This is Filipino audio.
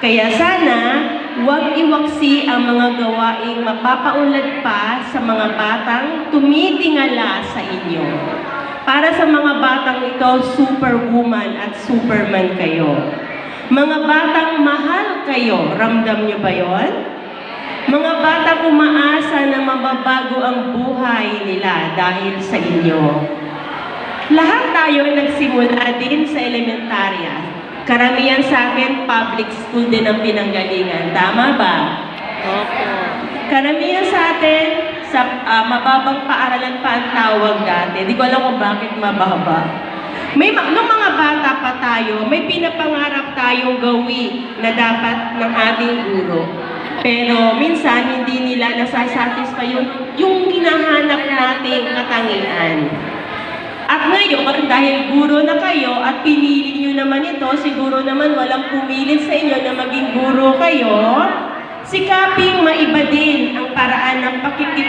Kaya sana, huwag iwaksi ang mga gawaing mapapaunlad pa sa mga batang tumitingala sa inyo. Para sa mga batang ito, superwoman at superman kayo. Mga batang mahal kayo, ramdam niyo ba yon? Mga batang umaasa na mababago ang buhay nila dahil sa inyo. Lahat tayo nagsimula din sa elementarya. Karamihan sa akin, public school din ang pinanggalingan. Tama ba? Opo. Karamihan sa atin, sa ah, mababang paaralan pa ang tawag dati. Di ko alam kung bakit mababa. May, ma- nung mga bata pa tayo, may pinapangarap tayong gawi na dapat ng ating guro. Pero minsan, hindi nila nasasatisfy yung, yung hinahanap nating katangian. At ngayon, dahil guro na kayo at pinili nyo naman ito, siguro naman walang pumilit sa inyo na maging guro kayo, sikaping maiba din ang paraan ng